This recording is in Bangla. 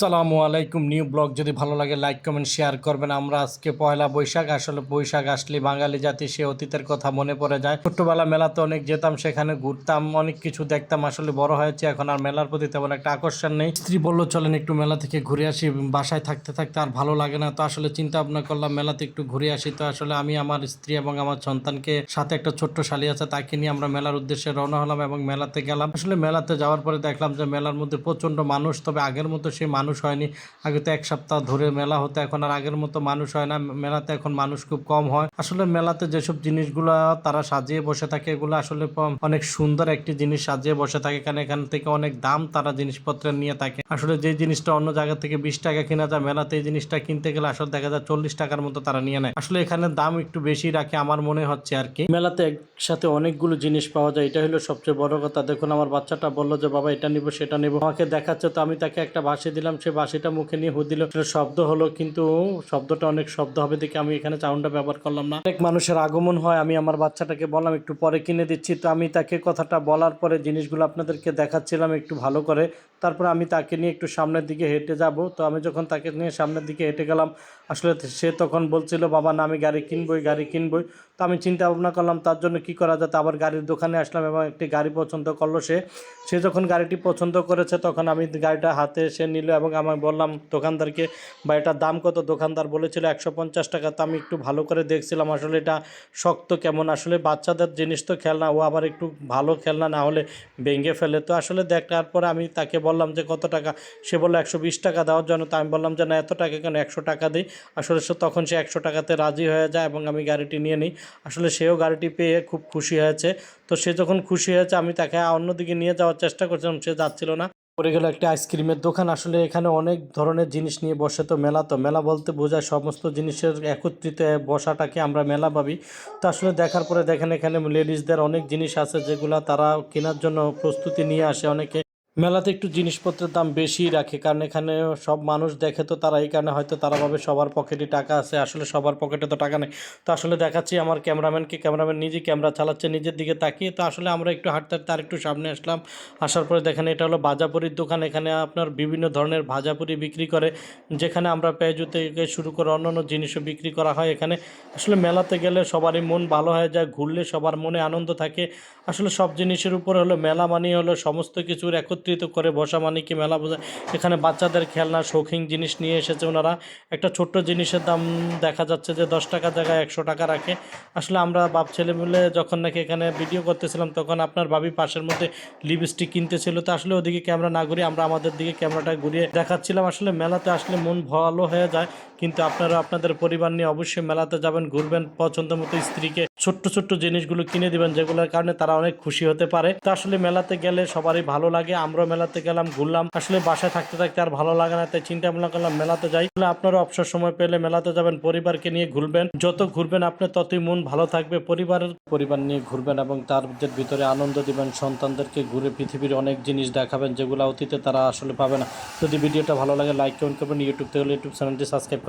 আসসালামু আলাইকুম। নিউ ব্লগ যদি ভালো লাগে, লাইক, কমেন্ট, শেয়ার করবেন। আমরা আজকে পয়লা বৈশাখ। আসলে বৈশাখ আসলে বাঙালি জাতি, সে অতীতের কথা মনে পড়ে যায়। ছোট্টবেলা মেলাতে অনেক যেতাম, সেখানে ঘুরতাম, অনেক কিছু দেখতাম। আসলে বড় হয়েছে, এখন আর মেলার প্রতি তেমন একটা আকর্ষণ নেই। স্ত্রী বলল, চলেন একটু মেলা থেকে ঘুরে আসি, বাসায় থাকতে থাকতে আর ভালো লাগে না। তো আসলে চিন্তা ভাবনা করলাম, মেলাতে একটু ঘুরে আসি। তো আসলে আমি আমার স্ত্রী এবং আমার সন্তানকে সাথে একটা ছোট্ট শালি আছে, তাকে নিয়ে আমরা মেলার উদ্দেশ্যে রওনা হলাম এবং মেলাতে গেলাম। আসলে মেলাতে যাওয়ার পরে দেখলাম যে মেলার মধ্যে প্রচণ্ড মানুষ, তবে আগের মতো সেই মানুষ হয়নি। আগে তো এক সপ্তাহ ধরে মেলা হতো, এখন আর আগের মতো মানুষ হয় না। মেলাতে এখন মানুষ খুব কম হয়। আসলে মেলাতে যেসব জিনিসগুলো তারা সাজিয়ে বসে থাকে, এগুলো আসলে অনেক সুন্দর একটি জিনিস সাজিয়ে বসে থাকে। কারণ এখান থেকে অনেক দাম তারা জিনিসপত্রের নিয়ে থাকে। আসলে যে জিনিসটা অন্য জায়গা থেকে বিশ টাকা কিনা যায়, মেলাতে এই জিনিসটা কিনতে গেলে আসলে দেখা যায় চল্লিশ টাকার মতো তারা নিয়ে নেয়। আসলে এখানে দাম একটু বেশি রাখে আমার মনে হচ্ছে আর কি। মেলাতে একসাথে অনেকগুলো জিনিস পাওয়া যায়। এটা হলো সবচেয়ে বড় কথা। দেখুন, আমার বাচ্চাটা বলল যে, বাবা, এটা নিবো, সেটা নিবো। আমাকে দেখাচ্ছে, তো আমি তাকে একটা বাসি দিলাম। সে বাসিটা মুখে নিয়ে হু দিল শব্দ হলো, কিন্তু শব্দটা অনেক শব্দ হবে দেখে আমি এখানে সাউন্ডটা ব্যবহার করলাম না। অনেক মানুষের আগমন হয়, আমি আমার বাচ্চাটাকে বললাম, একটু পরে কিনে দিচ্ছি। তো আমি তাকে কথাটা বলার পরে জিনিসগুলো আপনাদেরকে দেখাচ্ছিলাম একটু ভালো করে। তারপরে আমি তাকে নিয়ে একটু সামনের দিকে হেঁটে যাব। তো আমি যখন তাকে নিয়ে সামনের দিকে হেঁটে গেলাম, আসলে সে তখন বলছিল, বাবা, না, আমি গাড়ি কিনবই গাড়ি কিনবই। তো আমি চিন্তা ভাবনা করলাম, তার জন্য কি করা যাতে আবার গাড়ির দোকানে আসলাম এবং একটি গাড়ি পছন্দ করল সে। সে যখন গাড়িটি পছন্দ করেছে, তখন আমি গাড়িটা হাতে সে নিল এবং আমি বললাম দোকানদারকে বা এটার দাম কত? দোকানদার বলেছিল, একশো পঞ্চাশ টাকা। তো আমি একটু ভালো করে দেখছিলাম, আসলে এটা শক্ত কেমন। আসলে বাচ্চাদের জিনিস তো খেলনা, ও আবার একটু ভালো খেলনা না হলে ভেঙে ফেলে। তো আসলে দেখার পরে আমি তাকে বললাম যে, কত টাকা? সে বলল, একশো বিশ টাকা দেওয়ার জন্য তো আমি বললাম যে, না, এত টাকা কেন? একশো টাকা দিই। আসলে সে তখন সে একশো টাকাতে রাজি হয়ে যায় এবং আমি গাড়িটি নিয়ে নিই। আসলে সেও গাড়িটি পেয়ে খুব খুশি হয়েছে। তো সে যখন খুশি হয়েছে, আমি তাকে অন্যদিকে নিয়ে যাওয়ার চেষ্টা করছিলাম, সে যাচ্ছিল না। পড়ে গেল একটা আইসক্রিমের দোকান। আসলে এখানে অনেক ধরনের জিনিস নিয়ে বসে তো মেলা তো। মেলা বলতে বোঝায় সমস্ত জিনিসের একত্রিত বসাটাকে আমরা মেলা ভাবি। তো আসলে দেখার পরে দেখেন এখানে লেডিসদের অনেক জিনিস আছে যেগুলো তারা কেনার জন্য প্রস্তুতি নিয়ে আসে অনেকে। মেলাতে একটু জিনিসপত্রের দাম বেশি রাখে, কারণ এখানে সব মানুষ দেখে তো তারা এই কারণে হয়তো তারা ভাবে সবার পকেটে টাকা আছে, আসলে সবার পকেটে তো টাকা নেই। তো আসলে দেখাচ্ছি আমার ক্যামেরাম্যানকে ক্যামেরাম্যান নিজে ক্যামেরা চালাচ্ছে, নিজের দিকে তাকিয়ে। তো আসলে আমরা একটু হাঁটতে হাঁটতে আর একটু সামনে আসলাম, আসার পরে দেখেন এটা হলো ভাজাপুরির দোকান, এখানে আপনার বিভিন্ন ধরনের ভাজাপুরি বিক্রি করে, যেখানে আমরা পেঁয়াজু থেকে শুরু করে অন্যান্য জিনিসও বিক্রি করা হয় এখানে। আসলে মেলাতে গেলে সবারই মন ভালো হয়ে যায়, ঘুরলে সবার মনে আনন্দ থাকে। আসলে সব জিনিসের উপরে হলো মেলা মানে হলো সমস্ত কিছুর একত্রিত করে বসা মানে কি মেলা বোঝায়। এখানে বাচ্চাদের খেলনা, শৌখিন জিনিস নিয়ে এসেছে ওনারা। একটা ছোট্ট জিনিসের দাম দেখা যাচ্ছে যে দশ টাকা জায়গায় একশো টাকা রাখে। আসলে আমরা বাপ ছেলে মিলে যখন নাকি এখানে ভিডিও করতেছিলাম, তখন আপনার ভাবি পাশের মধ্যে লিপস্টিক কিনতেছিল। তো আসলে ওদিকে ক্যামেরা না ঘুরিয়ে আমরা আমাদের দিকে ক্যামেরাটা ঘুরিয়ে দেখাচ্ছিলাম। আসলে মেলাতে আসলে মন ভালো হয়ে যায়, কিন্তু আপনারা আপনাদের পরিবার নিয়ে অবশ্যই মেলাতে যাবেন, ঘুরবেন, পছন্দ মতো স্ত্রীকে ছোট্ট ছোট্ট জিনিসগুলো কিনে দিবেন, যেগুলোর কারণে তারা অনেক খুশি হতে পারে। তো আসলে মেলাতে গেলে সবারই ভালো লাগে। আমরাও মেলাতে গেলাম, ঘুরলাম। আসলে বাসায় থাকতে থাকতে আর ভালো লাগে না, তাই চিন্তা ভাবনা করলাম মেলাতে যাই। তাহলে আপনারা অবসর সময় পেলে মেলাতে যাবেন, পরিবারকে নিয়ে ঘুরবেন। যত ঘুরবেন আপনার ততই মন ভালো থাকবে। পরিবারের পরিবার নিয়ে ঘুরবেন এবং তাদের ভিতরে আনন্দ দিবেন, সন্তানদেরকে ঘুরে পৃথিবীর অনেক জিনিস দেখাবেন, যেগুলো অতীতে তারা আসলে পাবে না। যদি ভিডিওটা ভালো লাগে লাইক কমেন্ট করবেন। ইউটিউব থেকে ইউটিউব চ্যানেলটি সাবস্ক্রাইব করবেন।